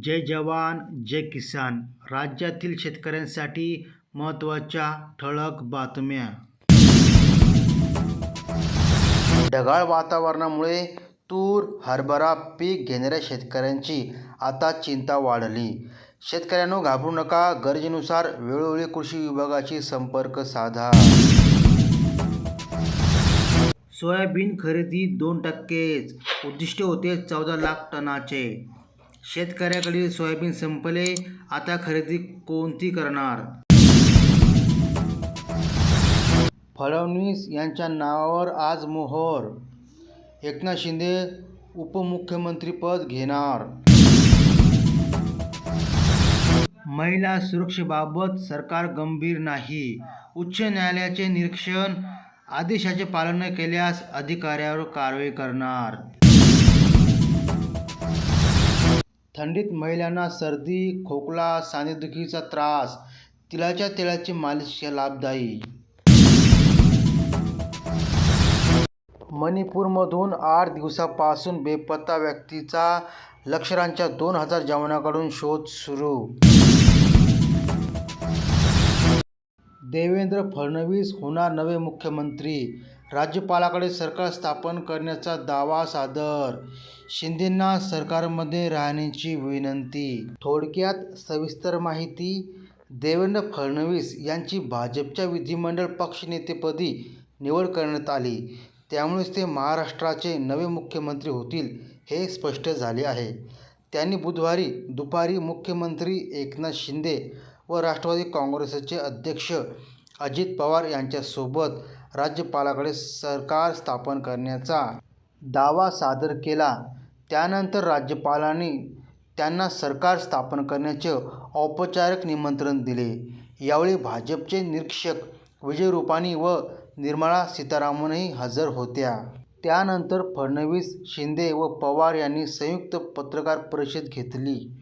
जय जवान जय किसान. राज्यातील शेतकऱ्यांसाठी महत्त्वाच्या ठळक बातम्या. ढगाळ वातावरणामुळे तूर हरभरा पीक घेणाऱ्या शेतकऱ्यांची आता चिंता वाढली. शेतकऱ्यांनो घाबरू नका. गरजेनुसार वेळोवेळी कृषी विभागाशी संपर्क साधा. सोयाबीन खरेदी दोन टक्केच. उद्दिष्ट होते चौदा लाख टनाचे. शेतकऱ्याकडील सोयाबीन संपले आता खरेदी कोणती करणार? फडणवीस यांच्या नावावर आज मोहर. एकनाथ शिंदे उपमुख्यमंत्रीपद घेणार. महिला सुरक्षेबाबत सरकार गंभीर नाही. उच्च न्यायालयाचे निरीक्षण आदेशाचे पालन न केल्यास अधिकाऱ्यावर कारवाई करणार. थंडीत महिलांना सर्दी खोकला सांधेदुखीचा त्रास तिळाच्या तेलाची मालिश लाभदायी. मणिपूरमधून आठ दिवसापासून बेपत्ता व्यक्तीचा लष्करांच्या दोन हजार जवानांकडून शोध सुरू. देवेंद्र फडणवीस होणार नवे मुख्यमंत्री. राज्यपालाकडे सरकार स्थापन करण्याचा दावा सादर. शिंदेंना सरकारमध्ये राहण्याची विनंती. थोडक्यात सविस्तर माहिती देवेंद्र फडणवीस यांची भाजपच्या विधिमंडळ पक्षनेतेपदी निवड करण्यात आली. त्यामुळेच ते महाराष्ट्राचे नवे मुख्यमंत्री होतील हे स्पष्ट झाले आहे. त्यांनी बुधवारी दुपारी मुख्यमंत्री एकनाथ शिंदे व राष्ट्रवादी काँग्रेसचे अध्यक्ष अजित पवार यांच्यासोबत राज्यपालाकडे सरकार स्थापन करण्याचा दावा सादर केला. त्यानंतर राज्यपालांनी त्यांना सरकार स्थापन करण्याचे औपचारिक निमंत्रण दिले. यावेळी भाजपचे निरीक्षक विजय रुपाणी व निर्मला सीतारामनही हजर होत्या. त्यानंतर फडणवीस शिंदे व पवार यांनी संयुक्त पत्रकार परिषद घेतली.